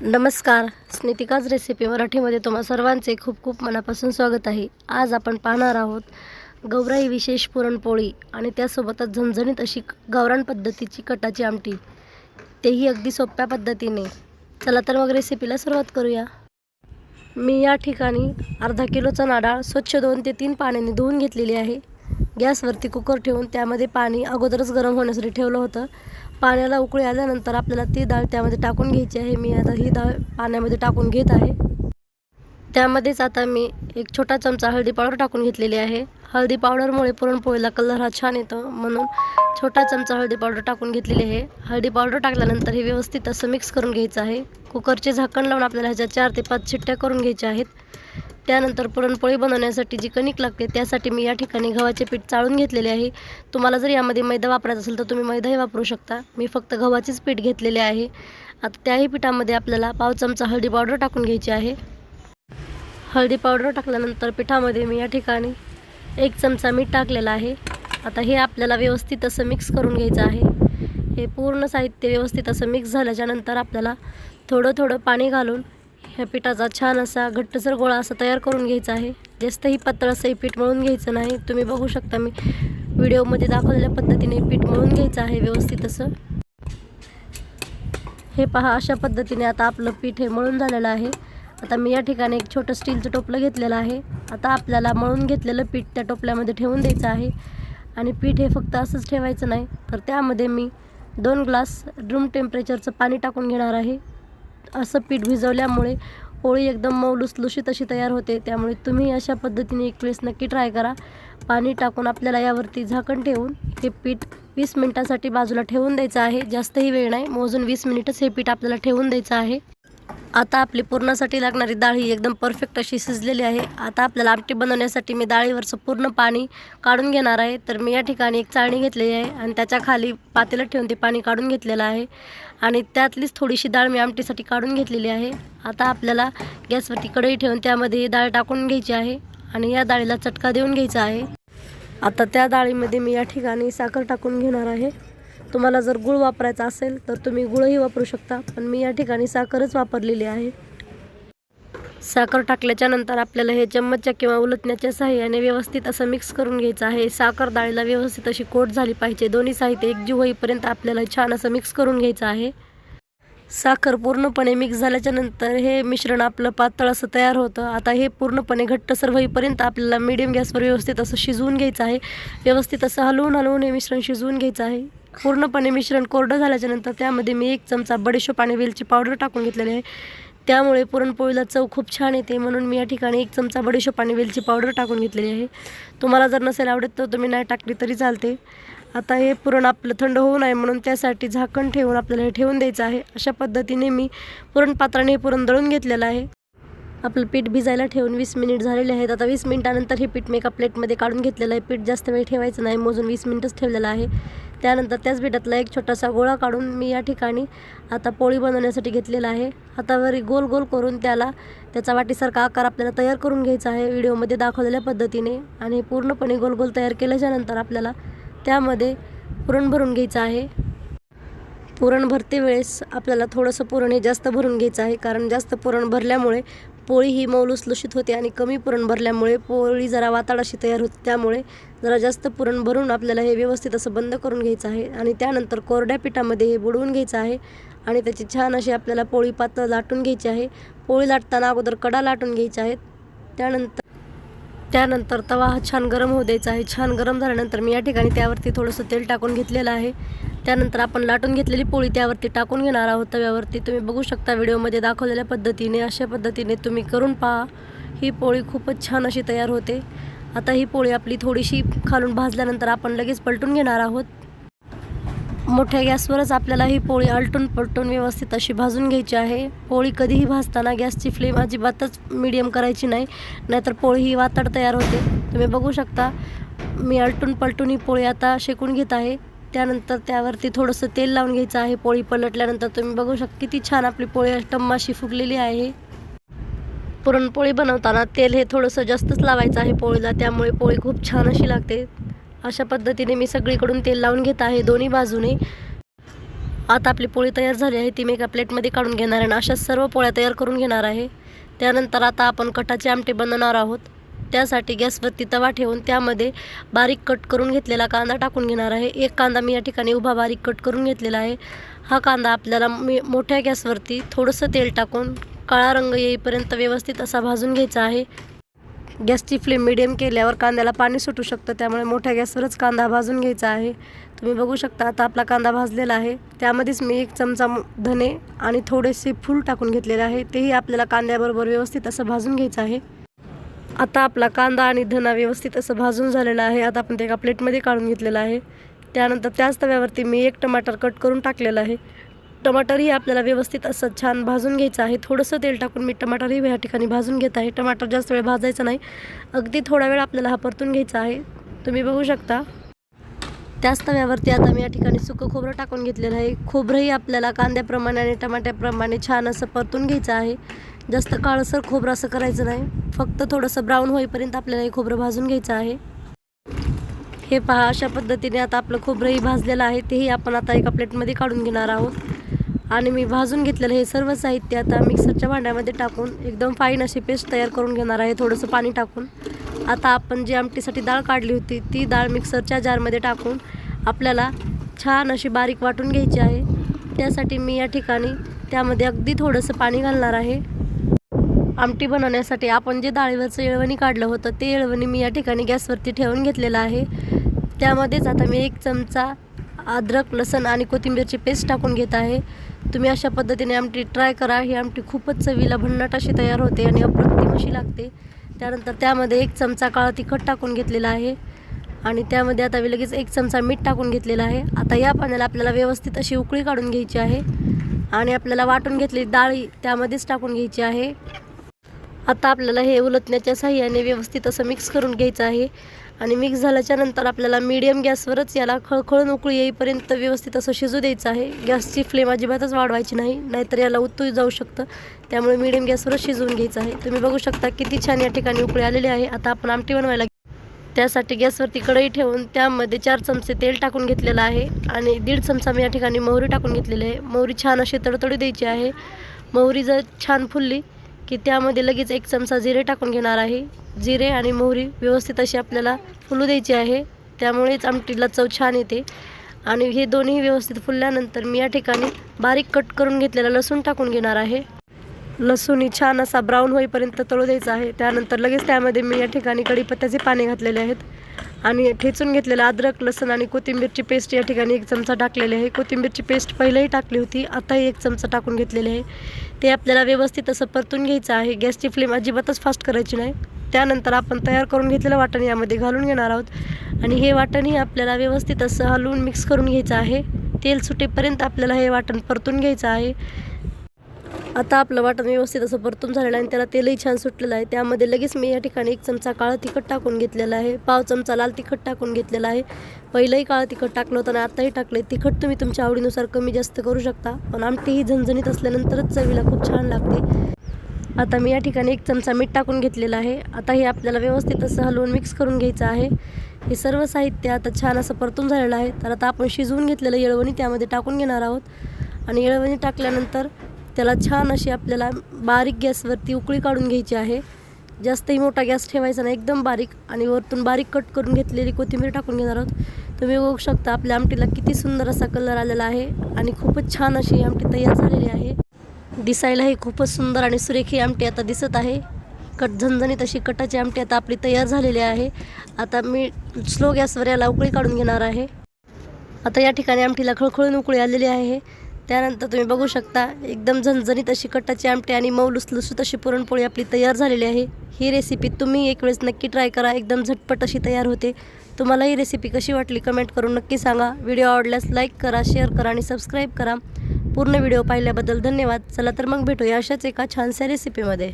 नमस्कार स्नितिकाज रेसिपी मराठीमध्ये तुम्हा सर्वांचे खूप खूप मनापासून स्वागत आहे. आज आपण पाहणार आहोत गौराई विशेष पुरणपोळी आणि त्यासोबतच झणझणीत अशी गावरान पद्धतीची कटाची आमटी. तेही अगदी सोप्या पद्धतीने. चला तर मग रेसिपीला सुरुवात करूया. मी या ठिकाणी अर्धा किलोचा नाडाळ स्वच्छ दोन ते तीन पाण्याने धुवून घेतलेली आहे. गॅसवरती कुकर ठेवून त्यामध्ये पाणी अगोदरच गरम होण्यासाठी ठेवलं होतं. पाण्याला उकळी आल्यानंतर आपल्याला ती डाळ त्यामध्ये टाकून घ्यायची आहे. मी आता ही डाळ पाण्यामध्ये टाकून घेत आहे. त्यामध्येच आता मी एक छोटा चमचा हळदी पावडर टाकून घेतलेली आहे. हळदी पावडरमुळे पुरणपोळीला कलर हा छान येतो म्हणून छोटा चमचा हळदी पावडर टाकून घेतलेली आहे. हळदी पावडर टाकल्यानंतर हे व्यवस्थित असं मिक्स करून घ्यायचं आहे. कुकरचे झाकण लावून आपल्याला ह्याच्या चार ते पाच शिट्ट्या करून घ्यायच्या आहेत. त्यानंतर पुरणपोळी बनवण्यासाठी जी कणिक लागते त्यासाठी मी या ठिकाणी गव्हाचे पीठ चाळून घेतलेले आहे. तुम्हाला जर यामध्ये मैदा वापरायचा असेल तर तुम्ही मैदाही वापरू शकता. मी फक्त गव्हाचेच पीठ घेतलेले आहे. आता त्याही पिठामध्ये आपल्याला पाव चमचा हळदी पावडर टाकून घ्यायची आहे. हळदी पावडर टाकल्यानंतर पिठामध्ये मी या ठिकाणी एक चमचा मीठ टाकलेला आहे. आता हे आपल्याला व्यवस्थित असं मिक्स करून घ्यायचं आहे. हे पूर्ण साहित्य व्यवस्थित असं मिक्स झाल्याच्यानंतर आपल्याला थोडं थोडं पाणी घालून ह्या पिठाचा छान असा घट्टसर गोळा असा तयार करून घ्यायचा आहे जास्तही पातळ असंही पीठ मळून घ्यायचं नाही तुम्ही बघू शकता मी व्हिडिओमध्ये दाखवलेल्या पद्धतीने पीठ मळून घ्यायचं आहे व्यवस्थित असं. हे पहा अशा पद्धतीने आता आपलं पीठ हे मळून झालेलं आहे. आता मी या ठिकाणी एक छोटं स्टीलचं टोपलं घेतलेलं आहे. आता आपल्याला मळून घेतलेलं पीठ त्या टोपल्यामध्ये ठेवून द्यायचं आहे. आणि पीठ हे फक्त असंच ठेवायचं नाही तर त्यामध्ये मी दोन ग्लास रूम टेम्परेचरचं पाणी टाकून घेणार आहे. असं पीठ भिजवल्यामुळे पोळी एकदम मऊ लुसलुशीत अशी तयार होते. त्यामुळे तुम्ही अशा पद्धतीने एक वेळेस नक्की ट्राय करा. पाणी टाकून आपल्याला यावरती झाकण ठेवून हे पीठ वीस मिनटासाठी बाजूला ठेवून द्यायचं आहे. जास्तही वेळ नाही. मोजून वीस मिनिटच हे पीठ आपल्याला ठेवून द्यायचं आहे. आता आपली पुरणासाठी लागणारी डाळ ही एकदम परफेक्ट अशी शिजलेली आहे. आता आपल्याला आमटी बनवण्यासाठी मी डाळीवरचं पूर्ण पाणी काढून घेणार आहे. तर मी या ठिकाणी एक चाळणी घेतलेली आहे आणि त्याच्याखाली पातेलं ठेवून ते पाणी काढून घेतलेलं आहे. आणि त्यातलीच थोडीशी डाळ मी आमटीसाठी काढून घेतलेली आहे. आता आपल्याला गॅसवरती कढई ठेवून त्यामध्ये डाळ टाकून घ्यायची आहे आणि या डाळीला चटका देऊन घ्यायचा आहे. आता त्या डाळीमध्ये मी या ठिकाणी साखर टाकून घेणार आहे. तुम्हाला जर गुळ वापरायचा असेल तर तुम्ही गुळही वापरू शकता पण मी या ठिकाणी साखरच वापरलेली आहे. साखर टाकल्याच्या नंतर आपल्याला हे चम्मचच्या किंवा उलटण्याच्या साह्याने व्यवस्थित असं मिक्स करून घ्यायचं आहे. साखर डाळीला व्यवस्थित अशी कोट झाली पाहिजे. दोन्ही साहित्य एकजीव होईपर्यंत आपल्याला छान असं मिक्स करून घ्यायचं आहे. साखर पूर्णपणे मिक्स झाल्याच्यानंतर हे मिश्रण आपलं पातळ असं तयार होतं. आता हे पूर्णपणे घट्टसर होईपर्यंत आपल्याला मीडियम गॅसवर व्यवस्थित असं शिजवून घ्यायचं आहे. व्यवस्थित असं हलवून हलवून हे मिश्रण शिजवून घ्यायचं आहे. पूर्णपणे मिश्रण कोरडं झाल्याच्यानंतर त्यामध्ये मी एक चमचा बडीशोप आणि वेलची पावडर टाकून घेतलेली आहे. त्यामुळे पुरणपोळीला चव खूप छान येते म्हणून मी या ठिकाणी एक चमचा बडीशोप आणि वेलची पावडर टाकून घेतलेली आहे. तुम्हाला जर नसेल आवडत तर तुम्ही नाही टाकली तरी चालते. आता हे पुरण आपलं थंड होऊ नये म्हणून त्यासाठी झाकण ठेवून आपल्याला हे ठेवून द्यायचं आहे. अशा पद्धतीने मी पुरणपात्राने हे पुरण दळून घेतलेलं आहे. आपलं पीठ भिजायला ठेवून वीस मिनिट झालेले आहेत. आता वीस मिनिटानंतर हे पीठ मी एका प्लेटमध्ये काढून घेतलेलं आहे. पीठ जास्त वेळ ठेवायचं नाही. मोजून वीस मिनिटच ठेवलेलं आहे. त्यानंतर त्याच पिठातला एक छोटासा गोळा काढून मी या ठिकाणी आता पोळी बनवण्यासाठी घेतलेला आहे. हातावरी गोल गोल करून त्याला त्याचा वाटीसारखा आकार आपल्याला तयार करून घ्यायचा आहे. व्हिडिओमध्ये दाखवलेल्या पद्धतीने आणि पूर्णपणे गोल गोल तयार केल्याच्यानंतर आपल्याला त्यामध्ये पुरण भरून घ्यायचं आहे. पुरण भरते वेळेस आपल्याला थोडंसं पुरण हे जास्त भरून घ्यायचं आहे. कारण जास्त पुरण भरल्यामुळे पोळी ही मऊ लुसलुशीत होते आणि कमी पुरण भरल्यामुळे पोळी जरा वाताळाशी तयार होते. त्यामुळे जरा जास्त पुरण भरून आपल्याला हे व्यवस्थित असं बंद करून घ्यायचं आहे आणि त्यानंतर कोरड्या पिठामध्ये हे बुडवून घ्यायचं आहे आणि त्याची छान अशी आपल्याला पोळी पातळ लाटून घ्यायची आहे. पोळी लाटताना अगोदर कडा लाटून घ्यायच्या आहेत त्यानंतर त्यानंतर तवा हा छान गरम होऊ द्यायचा आहे. छान गरम झाल्यानंतर मी या ठिकाणी त्यावरती थोडंसं तेल टाकून घेतलेलं आहे. त्यानंतर आपण लाटून घेतलेली पोळी त्यावरती टाकून घेणार आहोत. तव्यावरती तुम्ही बघू शकता व्हिडिओमध्ये दाखवलेल्या पद्धतीने अशा पद्धतीने तुम्ही करून पहा. ही पोळी खूपच छान अशी तयार होते. आता ही पोळी आपली थोडीशी खालून भाजल्यानंतर आपण लगेच पलटून घेणार आहोत. मोठ्या गॅसवरच आपल्याला ही पोळी आलटून पलटून व्यवस्थित अशी भाजून घ्यायची आहे. पोळी कधीही भाजताना गॅसची फ्लेम अजिबातच मीडियम करायची नाही नाहीतर पोळी ही वातड तयार होते. तुम्ही बघू शकता मी आलटून पलटून ही पोळी आता शेकून घेत आहे. त्यानंतर त्यावरती थोडंसं तेल लावून घ्यायचं आहे. पोळी पलटल्यानंतर तुम्ही बघू शकता किती छान आपली पोळी टम्माशी फुगलेली आहे. पुरणपोळी बनवताना तेल हे थोडंसं जास्तच लावायचं आहे पोळीला. त्यामुळे पोळी खूप छान अशी लागते. अशा पद्धतीने मी सगळीकडून तेल लावून घेत आहे दोन्ही बाजूने. आता आपली पोळी तयार झाली आहे. ती मी एका प्लेटमध्ये काढून घेणार आहे आणि अशा सर्व पोळ्या तयार करून घेणार आहे. त्यानंतर आता आपण कटाचे आमटे बनवणार आहोत. त्यासाठी गॅसवरती तवा ठेवून त्यामध्ये बारीक कट करून घेतलेला कांदा टाकून घेणार आहे. एक कांदा मी या ठिकाणी उभा बारीक कट करून घेतलेला आहे. हा कांदा आपल्याला मी मोठ्या गॅसवरती थोडंसं तेल टाकून काळा रंग येईपर्यंत व्यवस्थित असा भाजून घ्यायचा आहे. गॅसची फ्लेम मिडियम केल्यावर कांद्याला पाणी सुटू शकतं त्यामुळे मोठ्या गॅसवरच कांदा भाजून घ्यायचा आहे. तुम्ही बघू शकता आता आपला कांदा भाजलेला आहे. त्यामध्येच मी एक चमचा धने आणि थोडेसे फूल टाकून घेतलेले आहे. तेही आपल्याला कांद्याबरोबर व्यवस्थित असं भाजून घ्यायचं आहे. आता आपला कांदा आणि धना व्यवस्थित असं भाजून झालेला आहे. आता आपण ते एका प्लेटमध्ये काढून घेतलेलं आहे. त्यानंतर त्याच तव्यावरती मी एक टमाटर कट करून टाकलेलं आहे. टमाटरही आपल्याला व्यवस्थित असं छान भाजून घ्यायचं आहे. थोडंसं तेल टाकून मी टमाटरही ह्या ठिकाणी भाजून घेत आहे. टमाटर जास्त वेळ भाजायचं नाही. अगदी थोडा वेळ आपल्याला हा परतून घ्यायचा आहे. तुम्ही बघू शकता. त्याच तव्यावरती आता मी या ठिकाणी सुकं खोबरं टाकून घेतलेलं आहे. खोबरंही आपल्याला कांद्याप्रमाणे आणि टमाट्याप्रमाणे छान असं परतून घ्यायचं आहे. जास्त काळसर खोबरं असं करायचं नाही. फक्त थोडंसं ब्राऊन होईपर्यंत आपल्याला हे खोबरं भाजून घ्यायचं आहे. हे पहा अशा पद्धतीने आता आपलं खोबरंही भाजलेलं आहे. तेही आपण आता एका प्लेटमध्ये काढून घेणार आहोत. आणि मी भाजून घेतलेलं हे सर्व साहित्य आता मिक्सरच्या भांड्यामध्ये टाकून एकदम फाईन अशी पेस्ट तयार करून घेणार आहे. थोडंसं पाणी टाकून. आता आपण जी आमटीसाठी डाळ काढली होती ती डाळ मिक्सरच्या जारमध्ये टाकून आपल्याला छान अशी बारीक वाटून घ्यायची आहे. त्यासाठी मी या ठिकाणी त्यामध्ये अगदी थोडंसं पाणी घालणार आहे. आमटी बनवण्यासाठी आपण जे डाळीवरचं येळवणी काढलं होतं ते येळवणी मी या ठिकाणी गॅसवरती ठेवून घेतलेलं आहे. त्यामध्येच आता मी एक चमचा अद्रक लसण आणि कोथिंबीरची पेस्ट टाकून घेत आहे. तुम्ही अशा पद्धतीने आमटी ट्राय करा. ही आमटी खूपच चवीला भन्नाट अशी तयार होते आणि अप्रतिम अशी लागते. त्यानंतर त्यामध्ये एक चमचा काळा तिखट टाकून घेतलेला आहे आणि त्यामध्ये आता मी लगेच एक चमचा मीठ टाकून घेतलेला आहे. आता या पाण्याला आपल्याला व्यवस्थित अशी उकळी काढून घ्यायची आहे आणि आपल्याला वाटून घेतलेली डाळी त्यामध्येच टाकून घ्यायची आहे. आता आपल्याला हे उलटण्याच्या साह्याने व्यवस्थित असं मिक्स करून घ्यायचं आहे. आणि मिक्स झाल्याच्यानंतर आपल्याला मीडियम गॅसवरच याला खळखळून उकळी येईपर्यंत व्यवस्थित असं शिजू द्यायचं आहे. गॅसची फ्लेम अजिबातच वाढवायची नाही नाहीतर याला उत्तू जाऊ शकतं. त्यामुळे मीडियम गॅसवरच शिजवून घ्यायचं आहे. तुम्ही बघू शकता किती छान या ठिकाणी उकळी आलेली आहे. आता आपण आमटी बनवायला त्यासाठी गॅसवरती कढई ठेवून त्यामध्ये चार चमचे तेल टाकून घेतलेलं आहे. आणि दीड चमचा मी या ठिकाणी मोहरी टाकून घेतलेली आहे. मोहरी छान अशी तडतडी द्यायची आहे. मोहरी जर छान फुलली की त्यामध्ये लगेच एक चमचा जिरे टाकून घेणार आहे. जिरे आणि मोहरी व्यवस्थित अशी आपल्याला फुलू द्यायची आहे. त्यामुळेच आमटीला चव छान येते. आणि हे दोन्ही व्यवस्थित फुलल्यानंतर मी या ठिकाणी बारीक कट करून घेतलेला लसूण टाकून घेणार आहे. लसूण ही छान असा ब्राऊन होईपर्यंत तळू द्यायचा आहे. त्यानंतर लगेच त्यामध्ये मी या ठिकाणी कढीपत्त्याचे पाने घातलेले आहेत. आणि ठेचून घेतलेलं अद्रक लसूण आणि कोथिंबीरची पेस्ट या ठिकाणी एक चमचा टाकलेली आहे. कोथिंबीरची पेस्ट पहिलेही टाकली होती आताही एक चमचा टाकून घेतलेली आहे. ते आपल्याला व्यवस्थित असं परतून घ्यायचं आहे. गॅसची फ्लेम अजिबातच फास्ट करायची नाही. त्यानंतर आपण तयार करून घेतलेलं वाटण यामध्ये घालून घेणार आहोत. आणि हे वाटणही आपल्याला व्यवस्थित असं हलवून मिक्स करून घ्यायचं आहे. तेल सुटेपर्यंत आपल्याला हे वाटण परतून घ्यायचं आहे. आता आपलं वाटण व्यवस्थित असं परतून झालेलं आहे आणि त्याला तेलही छान सुटलेलं आहे. त्यामध्ये लगेच मी या ठिकाणी एक चमचा काळं तिखट टाकून घेतलेलं आहे. पाव चमचा लाल तिखट टाकून घेतलेला आहे. पहिलंही काळं तिखट टाकलं होतं आणि आताही टाकलं आहे तिखट तुम्ही तुमच्या आवडीनुसार कमी जास्त करू शकता पण आमटी ही झणझणीत असल्यानंतरच चवीला खूप छान लागते. आता मी या ठिकाणी एक चमचा मीठ टाकून घेतलेला आहे. आता हे आपल्याला व्यवस्थित असं हलवून मिक्स करून घ्यायचं आहे. हे सर्व साहित्य आता छान असं परतून झालेलं आहे. तर आता आपण शिजवून घेतलेलं येळवणी त्यामध्ये टाकून घेणार आहोत. आणि येळवणी टाकल्यानंतर त्याला छान अशी आपल्याला बारीक गॅसवरती उकळी काढून घ्यायची आहे. जास्तही मोठा गॅस ठेवायचा नाही एकदम बारीक आणि वरतून बारीक कट करून घेतलेली कोथिंबीर टाकून घेणार आहोत. तुम्ही बघू शकता आपल्या आमटीला किती सुंदर असा कलर आलेला आहे आणि खूपच छान अशी आमटी तयार झालेली आहे. दिसायलाही खूपच सुंदर आणि सुरेखी ही आमटी आता दिसत आहे. कट झणझणीत अशी कटाची आमटी आता आपली तयार झालेली आहे. आता मी स्लो गॅसवर याला उकळी काढून घेणार आहे. आता या ठिकाणी आमटीला खळखळून उकळी आलेली आहे. त्यानंतर तुम्ही बघू शकता एकदम झणझणीत अशी कटाची आमटी आणि मऊ लुसलुसूत अशी पुरणपोळी आपली तयार झालेली आहे. ही रेसिपी तुम्ही एक वेळेस नक्की ट्राय करा एकदम झटपट अशी तयार होते. तुम्हाला ही रेसिपी कशी वाटली कमेंट करून नक्की सांगा. व्हिडिओ आवडल्यास लाईक करा शेअर करा आणि सबस्क्राईब करा. पूर्ण व्हिडिओ पाहिल्याबद्दल धन्यवाद. चला तर मग भेटूया अशाच एका छानशा रेसिपीमध्ये